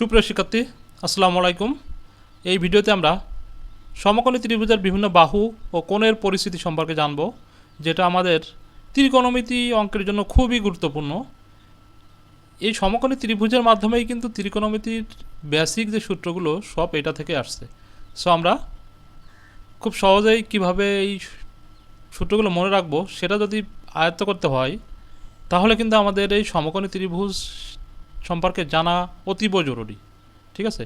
সুপ্রিয় শিক্ষার্থী, আসসালামু আলাইকুম। এই ভিডিওতে আমরা সমকোণী ত্রিভুজের বিভিন্ন বাহু ও কোণের পরিস্থিতি সম্পর্কে জানব, যেটা আমাদের ত্রিকোণমিতি অঙ্কের জন্য খুবই গুরুত্বপূর্ণ। এই সমকোণী ত্রিভুজের মাধ্যমেই কিন্তু ত্রিকোণমিতির বেসিক যে সূত্রগুলো, সব এটা থেকে আসছে। সো আমরা খুব সহজেই কীভাবে এই সূত্রগুলো মনে রাখব, সেটা যদি আয়ত্ত করতে হয়, তাহলে কিন্তু আমাদের এই সমকোণী ত্রিভুজ সম্পর্কে জানা অতীব জরুরি, ঠিক আছে?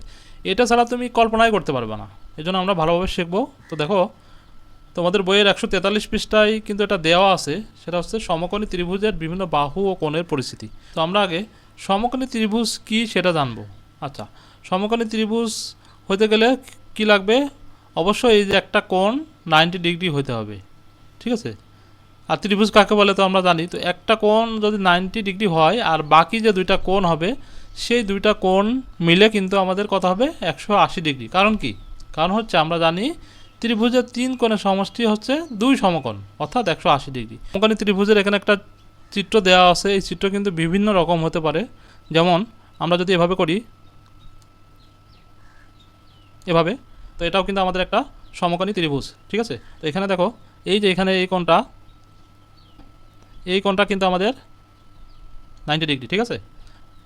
এটা ছাড়া তুমি কল্পনাই করতে পারবে না। এই জন্য আমরা ভালোভাবে শিখব। তো দেখো, তোমাদের বইয়ের একশো তেতাল্লিশ পৃষ্ঠায় কিন্তু এটা দেওয়া আছে। সেটা হচ্ছে সমকোণী ত্রিভুজের বিভিন্ন বাহু ও কোণের পরিস্থিতি। তো আমরা আগে সমকোণী ত্রিভুজ কি সেটা জানব। আচ্ছা সমকোণী ত্রিভুজ হতে গেলে কি লাগবে? অবশ্যই এই যে একটা কোণ নাইনটি ডিগ্রি হতে হবে, ঠিক আছে? আর ত্রিভুজ কাকে বলে তো আমরা জানি। তো একটা কোণ যদি নাইনটি ডিগ্রি হয় আর বাকি যে দুইটা কোণ হবে, সেই দুইটা কোণ মিলে কিন্তু আমাদের কত হবে? একশো আশি ডিগ্রি। কারণ কি? কারণ হচ্ছে আমরা জানি ত্রিভুজের তিন কোণের সমষ্টি হচ্ছে দুই সমকোণ, অর্থাৎ একশো আশি ডিগ্রি। সমকোণী ত্রিভুজের এখানে একটা চিত্র দেওয়া আছে। এই চিত্র কিন্তু বিভিন্ন রকম হতে পারে। যেমন আমরা যদি এভাবে করি, এভাবে, তো এটাও কিন্তু আমাদের একটা সমকোণী ত্রিভুজ, ঠিক আছে? তো এখানে দেখো, এই যে এখানে এই কোণটা এই কোণটা কিন্তু আমাদের নাইনটি ডিগ্রি ঠিক আছে?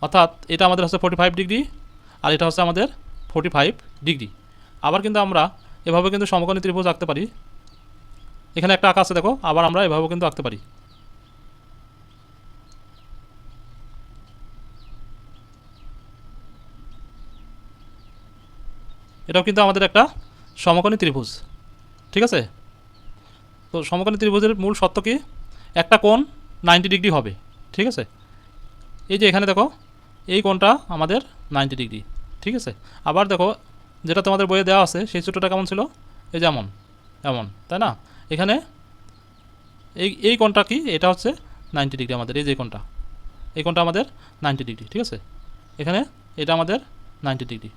অর্থাৎ এটা আমাদের হচ্ছে ফোর্টি ফাইভ ডিগ্রি আর এটা হচ্ছে আমাদের ফোর্টি ফাইভ ডিগ্রি আবার কিন্তু আমরা এভাবে কিন্তু সমকোণী ত্রিভুজ আঁকতে পারি। এখানে একটা আঁকা আছে, দেখো, আবার আমরা এভাবেও কিন্তু আঁকতে পারি। এটাও কিন্তু আমাদের একটা সমকোণী ত্রিভুজ, ঠিক আছে? তো সমকোণী ত্রিভুজের মূল সত্য কি? একটা কোণ নাইনটি ডিগ্রি হবে, ঠিক আছে? এই যে এখানে দেখো, এই কোণটা আমাদের নাইনটি ডিগ্রি, ঠিক আছে? আবার দেখো, যেটা তোমাদের বইয়ে দেওয়া আছে, সেই সূত্রটা কেমন ছিল? এই যেমন এমন, তাই না? এখানে এই এই কোণটা কি? এটা হচ্ছে নাইনটি ডিগ্রি আমাদের, এই যে কোণটা, এই কোণটা আমাদের নাইনটি ডিগ্রি, ঠিক আছে? এখানে এটা আমাদের নাইনটি ডিগ্রি,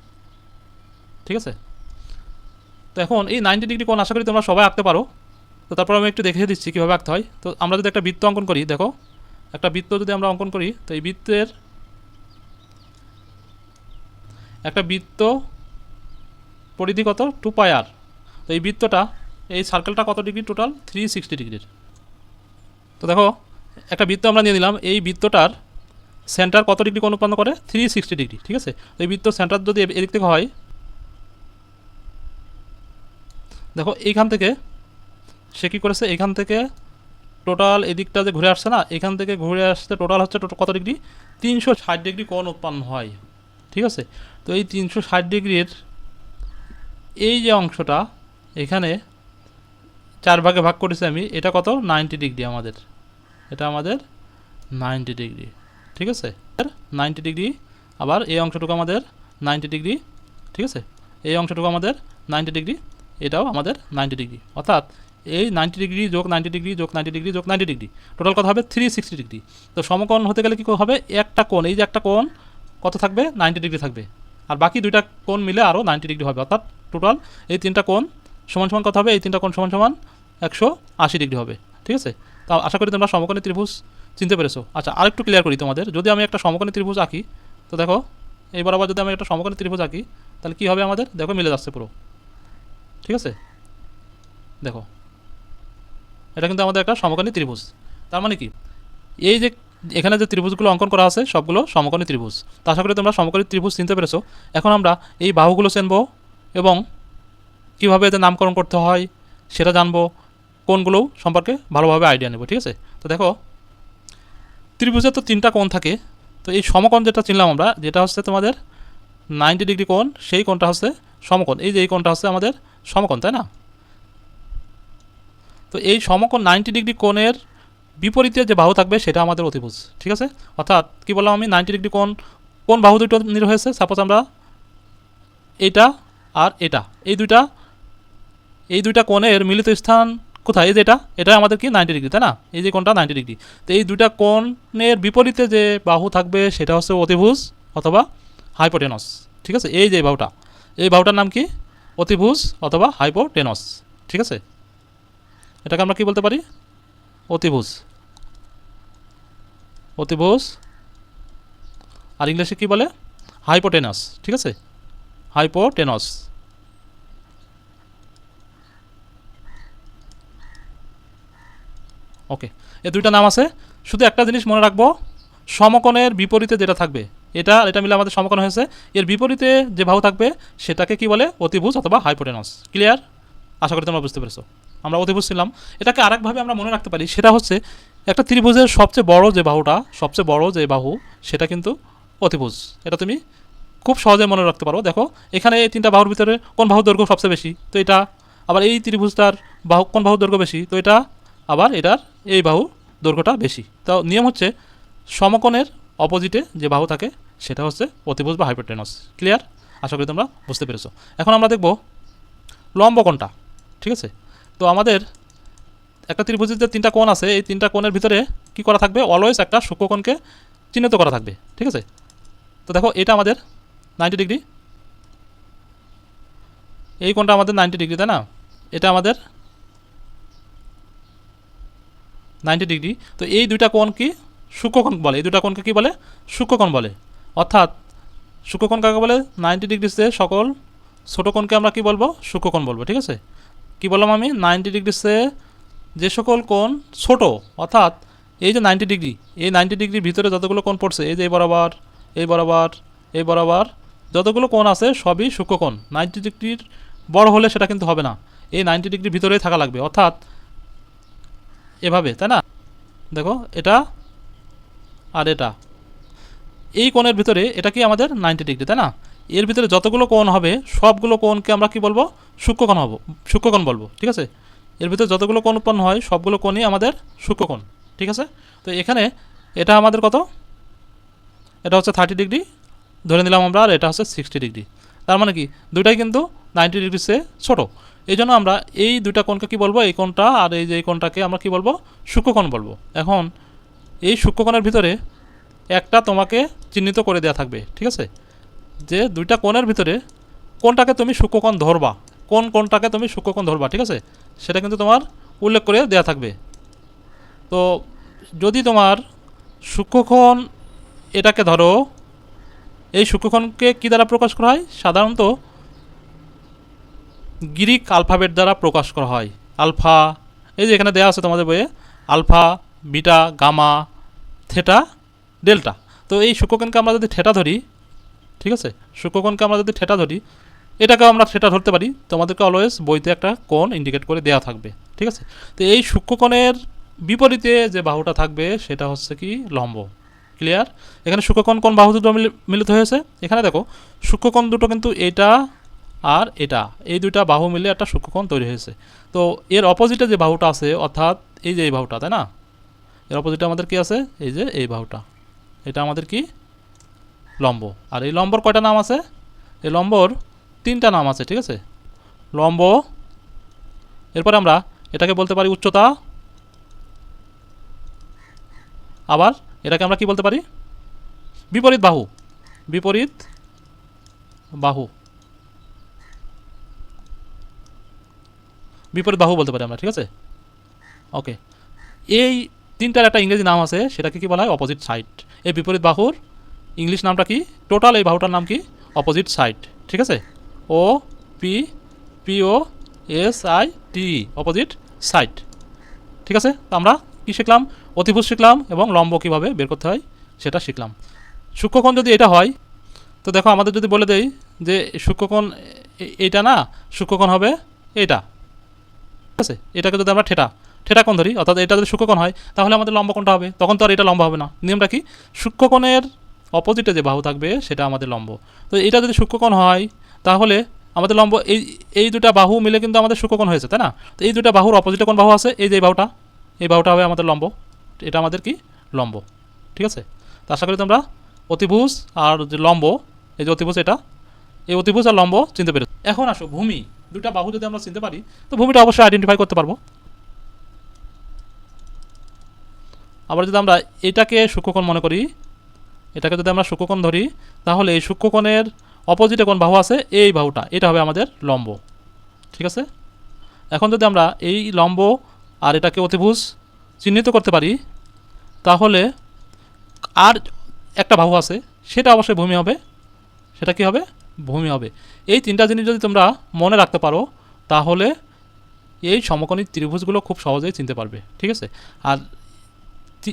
ঠিক আছে? তো এখন এই নাইনটি ডিগ্রি কোণ আশা করি তোমরা সবাই আঁকতে পারো। তো তারপর আমি একটু দেখিয়ে দিচ্ছি কীভাবে আঁকতে হয়। তো আমরা যদি একটা বৃত্ত অঙ্কন করি, দেখো, একটা বৃত্ত যদি আমরা অঙ্কন করি, তো এই বৃত্তের একটা বৃত্ত পরিধি কত? Two pi r. তো এই বৃত্তটা, এই সার্কেলটা কত ডিগ্রি টোটাল থ্রি সিক্সটি ডিগ্রির তো দেখো, একটা বৃত্ত আমরা নিয়ে নিলাম, এই বৃত্তটার সেন্টার কত ডিগ্রি কোণ উৎপন্ন করে? থ্রি সিক্সটি ডিগ্রি ঠিক আছে? তো এই বৃত্ত সেন্টার যদি এদিক থেকে হয়, দেখো, এইখান থেকে সে কী করেছে? এখান থেকে টোটাল এদিকটা যে ঘুরে আসছে না, এখান থেকে ঘুরে আসতে টোটাল হচ্ছে কত ডিগ্রি? তিনশো ষাট ডিগ্রি কোণ উৎপন্ন হয়। ঠিক আছে? তো এই তিনশো ষাট ডিগ্রির এই যে অংশটা, এখানে চার ভাগে ভাগ করেছি আমি, এটা কত? নাইনটি ডিগ্রি আমাদের। এটা আমাদের নাইনটি ডিগ্রি। ঠিক আছে? নাইনটি ডিগ্রি, আবার এই অংশটুকু আমাদের নাইনটি ডিগ্রি। ঠিক আছে? এই অংশটুকু আমাদের নাইনটি ডিগ্রি, এটাও আমাদের নাইনটি ডিগ্রি। অর্থাৎ এই নাইনটি ডিগ্রি যোগ নাইনটি ডিগ্রি যোগ নাইনটি ডিগ্রি যোগ নাইনটি ডিগ্রি টোটাল কত হবে? থ্রি সিক্সটি ডিগ্রি তো সমকোণ হতে গেলে কী হবে? একটা কোণ। এই যে একটা কোণ, কত থাকবে? নাইনটি ডিগ্রি থাকবে। আর বাকি দুইটা কোণ মিলে আরও নাইনটি ডিগ্রি হবে। অর্থাৎ টোটাল এই তিনটা কোণ সমান সমান কত হবে? এই তিনটা কোণ সমান সমান একশো আশি ডিগ্রি হবে। ঠিক আছে? তা আশা করি তোমরা সমকোণী ত্রিভুজ চিনতে পেরেছ। আচ্ছা আরেকটু ক্লিয়ার করি তোমাদের। যদি আমি একটা সমকোণী ত্রিভুজ আঁকি, তো দেখো এই বরাবর যদি আমি একটা সমকোণী ত্রিভুজ আঁকি, তাহলে কী হবে আমাদের? দেখো, মিলে যাচ্ছে পুরো। ঠিক আছে? দেখো এটা কিন্তু আমাদের একটা সমকোণী ত্রিভুজ। তার মানে কি? এই যে এখানে যে ত্রিভুজগুলো অঙ্কন করা আছে, সবগুলো সমকোণী ত্রিভুজ। তা আশা করি তোমরা সমকোণী ত্রিভুজ চিনতে পেরেছ। এখন আমরা এই বাহুগুলো চিনবো এবং কীভাবে এদের নামকরণ করতে হয় সেটা জানব, কোনগুলো সম্পর্কে ভালোভাবে আইডিয়া নেব, ঠিক আছে? তো দেখো ত্রিভুজের তো তিনটা কোণ থাকে। তো এই সমকোণ যেটা চিনলাম আমরা, যেটা হচ্ছে তোমাদের নাইনটি ডিগ্রি কোণ, সেই কোণটা হচ্ছে সমকোণ। এই যে এই কোণটা হচ্ছে আমাদের সমকোণ, তাই না? তো এই সমকোণ নাইনটি ডিগ্রি কোণের বিপরীতে যে বাহু থাকবে সেটা আমাদের অতিভুজ, ঠিক আছে? অর্থাৎ কী বললাম আমি? নাইনটি ডিগ্রি কোণ কোন বাহু দুটো নির হয়েছে। সাপোজ আমরা এটা আর এটা, এই দুইটা এই দুইটা কোণের মিলিত স্থান কোথায়? এই যে এটা এটা আমাদের কি? নাইনটি ডিগ্রি তাই না? এই যে কোণটা নাইনটি ডিগ্রি তো এই দুইটা কোণের বিপরীতে যে বাহু থাকবে সেটা হচ্ছে অতিভুজ অথবা হাইপোটেনস ঠিক আছে? এই যে বাহুটা, এই বাহুটার নাম কি? অতিভুজ অথবা হাইপোটেনস ঠিক আছে? এটাকে আমরা কি বলতে পারি? অতিভুজ। অতিভুজ। আর ইংলিশে কি বলে? হাইপোটেনাস, ঠিক আছে? হাইপোটেনস। ওকে, এ দুইটা নাম আছে। শুধু একটা জিনিস মনে রাখব, সমকোণের বিপরীতে যেটা থাকবে, এটা এটা মিলে আমাদের সমকোণ হয়েছে, এর বিপরীতে যে ভাব থাকবে, সেটাকে কি বলে? অতিভুজ অথবা হাইপোটেনস। ক্লিয়ার? আশা করি তোমরা বুঝতে পেরেছ। আমরা অতিভুজ ছিলাম এটাকে আরেকভাবে আমরা মনে রাখতে পারি, সেটা হচ্ছে একটা ত্রিভুজের সবচেয়ে বড় যে বাহুটা, সবচেয়ে বড় যে বাহু, সেটা কিন্তু অতিভুজ। এটা তুমি খুব সহজে মনে রাখতে পারো। দেখো, এখানে এই তিনটা বাহুর ভিতরে কোন বাহুর দৈর্ঘ্য সবচেয়ে বেশি? তো এটা, আবার এই ত্রিভুজটার বাহু, কোন বাহুর দৈর্ঘ্য বেশি? তো এটা, আবার এটার এই বাহু দৈর্ঘ্যটা বেশি। তো নিয়ম হচ্ছে সমকোণের অপোজিটে যে বাহু থাকে, সেটা হচ্ছে অতিভুজ বা হাইপোটেনস। ক্লিয়ার? আশা করি তোমরা বুঝতে পেরেছ। এখন আমরা দেখব লম্ব কোণটা ঠিক আছে? তো আমাদের একটা ত্রিভুজের যে তিনটা কোণ আছে, এই তিনটা কোণের ভিতরে কি করা থাকবে? অলওয়েজ একটা সূক্ষ্মকোণকে চিহ্নিত করা থাকবে, ঠিক আছে? তো দেখো, এটা আমাদের নাইনটি ডিগ্রি এই কোণটা আমাদের নাইনটি ডিগ্রি তাই না? এটা আমাদের নাইনটি ডিগ্রি তো এই দুইটা কোণ কি সূক্ষ্মকোণ বলে? এই দুইটা কোণকে কি বলে? সূক্ষ্মকোণ বলে। অর্থাৎ সূক্ষ্মকোণ কাকে বলে? নাইনটি ডিগ্রিতে সকল ছোটো কোণকে আমরা কি বলব? সূক্ষ্মকোণ বলব, ঠিক আছে? কি বললাম আমি? নাইনটি ডিগ্রিসে যে সকল কোণ ছোট, অর্থাৎ এই যে নাইনটি ডিগ্রি এই নাইনটি ডিগ্রির ভিতরে যতগুলো কোণ পড়ছে, এই যে এই বরাবর এই বরাবর এই বরাবর, যতগুলো কোণ আছে সবই সূক্ষ্মকোণ নাইনটি ডিগ্রির বড় হলে সেটা কিন্তু হবে না। এই নাইনটি ডিগ্রির ভিতরেই থাকা লাগবে, অর্থাৎ এভাবে, তাই না? দেখো, এটা আর এটা। এই কোণের ভিতরে এটা কি আমাদের নাইনটি ডিগ্রি তাই না? এর ভিতরে যতগুলো কোণ হবে, সবগুলো কোণকে আমরা কি বলব? সূক্ষ্মকোণ হব, সূক্ষ্মকোণ বলব, ঠিক আছে? এর ভিতরে যতগুলো কোণ উৎপন্ন হয়, সবগুলো কোণই আমাদের সূক্ষ্মকোণ, ঠিক আছে? তো এখানে এটা আমাদের কত? এটা হচ্ছে থার্টি ডিগ্রি ধরে নিলাম আমরা, আর এটা হচ্ছে সিক্সটি ডিগ্রি তার মানে কি? দুইটাই কিন্তু নাইনটি ডিগ্রি সে ছোটো। এই জন্য আমরা এই দুইটা কোণকে কি বলব? এই কোণটা আর এই যে এই কোণটাকে আমরা কি বলব? সূক্ষ্মকোণ বলব। এখন এই সূক্ষ্মকোণের ভিতরে একটা তোমাকে চিহ্নিত করে দেওয়া থাকবে, ঠিক আছে? যে দুইটা কোণের ভিতরে কোনটাকে তুমি সূক্ষ্মকোণ ধরবা কোন কোনটাকে তুমি সূক্ষ্মকোণ ধরবা, ঠিক আছে? সেটা কিন্তু তোমার উল্লেখ করে দেওয়া থাকবে। তো যদি তোমার সূক্ষ্মকোণ এটাকে ধরো, এই সূক্ষ্মকোণকে কী দ্বারা প্রকাশ করা হয়? সাধারণত গ্রিক আলফাবেট দ্বারা প্রকাশ করা হয়। আলফা, এই যে এখানে দেওয়া আছে তোমাদের বইয়ে, alpha, beta, gamma, theta, delta. তো এই সূক্ষ্মকোণকে আমরা যদি থেটা ধরি, ঠিক আছে? সূক্ষ্মকোণকে আমরা যদি থেটা ধরি এটাকেও আমরা সেটা ধরতে পারি। তোমাদেরকে অলওয়েজ বইতে একটা কোণ ইন্ডিকেট করে দেওয়া থাকবে, ঠিক আছে? তো এই সূক্ষ্মকোণের বিপরীতে যে বাহুটা থাকবে, সেটা হচ্ছে কি? লম্ব। ক্লিয়ার এখানে সূক্ষ্মকোণ কোন বাহু দুটো মিলি- মিলিত হয়েছে। এখানে দেখো সূক্ষ্মকোণ দুটো কিন্তু এটা আর এটা, এই দুইটা বাহু মিলে একটা সূক্ষ্মকোণ তৈরি হয়েছে। তো এর অপোজিটে যে বাহুটা আছে, অর্থাৎ এই যে এই বাহুটা, তাই না? এর অপোজিটে আমাদের কি আছে? এই যে এই বাহুটা। এটা আমাদের কি? লম্ব। আর এই লম্বর কয়টা নাম আছে? এই লম্বর তিনটা নাম আছে, ঠিক আছে? লম্ব। এরপরে আমরা এটাকে বলতে পারি উচ্চতা। আবার এটাকে আমরা কি বলতে পারি? বিপরীত বাহু। বিপরীত বাহু। বিপরীত বাহু বলতে পারি আমরা, ঠিক আছে? ওকে এই তিনটার একটা ইংরেজি নাম আছে, সেটাকে কি বলা হয়? অপোজিট সাইড এই বিপরীত বাহুর ইংলিশ নামটা কি? টোটাল এই বাহুটার নাম কি? অপোজিট সাইড ঠিক আছে? O P P O S I T opposite side ঠিক আছে? আমরা কী শিখলাম? অতিভুজ শিখলাম এবং লম্ব কীভাবে বের করতে হয় সেটা শিখলাম। সূক্ষ্মকোণ যদি এটা হয়, তো দেখো আমাদের যদি বলে দেই যে সূক্ষ্মকোণ এইটা না, সূক্ষ্মকোণ হবে এটা ঠিক আছে? এটাকে যদি আমরা ঠেটা ঠেটা কোণ ধরি, অর্থাৎ এটা যদি সূক্ষ্মকোণ হয়, তাহলে আমাদের লম্ব কোণটা হবে। তখন তো আর এটা লম্ব হবে না। নিয়মটা কি? সূক্ষ্মকোণের অপোজিটে যে বাহু থাকবে, সেটা আমাদের লম্ব। তো এটা যদি সূক্ষ্মকোণ হয় তাহলে আমাদের লম্ব, এই এই দুটা বাহু মিলে কিন্তু আমাদের সূক্ষ্মকোণ হয়েছে, তাই না? তো এই দুটা বাহুর অপোজিটে কোন বাহু আছে? এই যে বাহুটা, এই বাহুটা হবে আমাদের লম্ব। এটা আমাদের কি? লম্ব। ঠিক আছে? তো আশা করি তোমরা অতিভুজ আর যে লম্ব, এই যে অতিভুজ এটা, এই অতিভুজ আর লম্ব চিনতে পেরেছ। এখন আসো, ভূমি। দুটা বাহু যদি আমরা চিনতে পারি, তো ভূমিটা অবশ্যই আইডেন্টিফাই করতে পারব। আবার যদি আমরা এটাকে সূক্ষ্মকোণ মনে করি, এটাকে যদি আমরা সূক্ষ্মকোণ ধরি, তাহলে এই সূক্ষ্মকোণের অপোজিটে কোন বাহু আছে? এই বাহুটা। এটা হবে আমাদের লম্ব। ঠিক আছে? এখন যদি আমরা এই লম্ব আর এটাকে অতিভুজ চিহ্নিত করতে পারি, তাহলে আর একটা বাহু আছে, সেটা অবশ্যই ভূমি হবে। সেটা কি হবে? ভূমি হবে। এই তিনটা জিনিস যদি তোমরা মনে রাখতে পারো, তাহলে এই সমকোণী ত্রিভুজগুলো খুব সহজেই চিনতে পারবে। ঠিক আছে? আর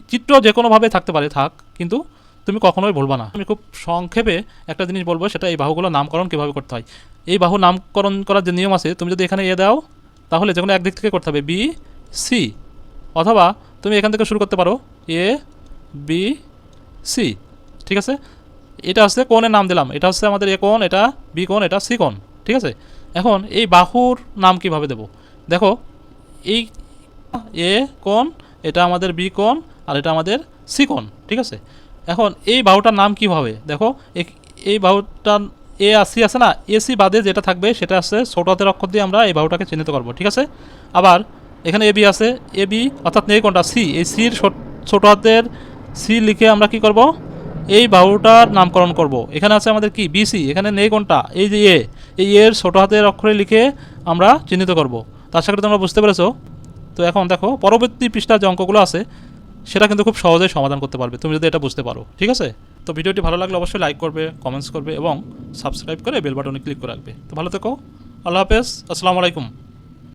চিত্র যে কোনোভাবে থাকতে পারে, থাক, কিন্তু তুমি কখনোই বলবা না। আমি খুব সংক্ষেপে একটা জিনিস বলব, সেটা এই বাহুগুলো নামকরণ কীভাবে করতে হয়। এই বাহু নামকরণ করার যে নিয়ম আছে, তুমি যদি এখানে এ দাও, তাহলে যে কোনো একদিক থেকে করতে হবে। বি সি অথবা তুমি এখান থেকে শুরু করতে পারো এ বি সি ঠিক আছে? এটা হচ্ছে কোণের নাম দিলাম। এটা হচ্ছে আমাদের এ কোণ, এটা বি কোণ, এটা সি কোণ, ঠিক আছে? এখন এই বাহুর নাম কীভাবে দেব? দেখো, এই এ কোণ, এটা আমাদের বি কোণ, আর এটা আমাদের সি কোণ, ঠিক আছে? এখন এই বাহুটার নাম কি হবে দেখো এই বাহুটার এ আর সি আছে না? এসি বাদে যেটা থাকবে সেটা আছে ছোট হাতের অক্ষর দিয়ে আমরা এই বাহুটাকে চিহ্নিত করব, ঠিক আছে? আবার এখানে এ বি আছে, এ বি অর্থাৎ নেই কোনটা? সি। এই সির ছোট হাতের সি লিখে আমরা কি করব? এই বাহুটার নামকরণ করব। এখানে আছে আমাদের কি? বিসি এখানে নেই কোনটা? এই যে এ। এই এর ছোট হাতের অক্ষরে লিখে আমরা চিহ্নিত করব। তার সাথে তোমরা বুঝতে পেরেছ? তো এখন দেখো, পরবর্তী পৃষ্ঠার যে অঙ্কগুলো আছে সেটা কিন্তু খুব সহজেই সমাধান করতে পারবে। তুমি যদি এটা বুঝতে পারো, ঠিক আছে? তো ভিডিওটি ভালো লাগলে অবশ্যই লাইক করবে কমেন্টস করবে এবং সাবস্ক্রাইব করে বেল বাটনে ক্লিক করে রাখবে। তো ভালো থেকো, আল্লাহ হাফেজ, আসসালামু আলাইকুম।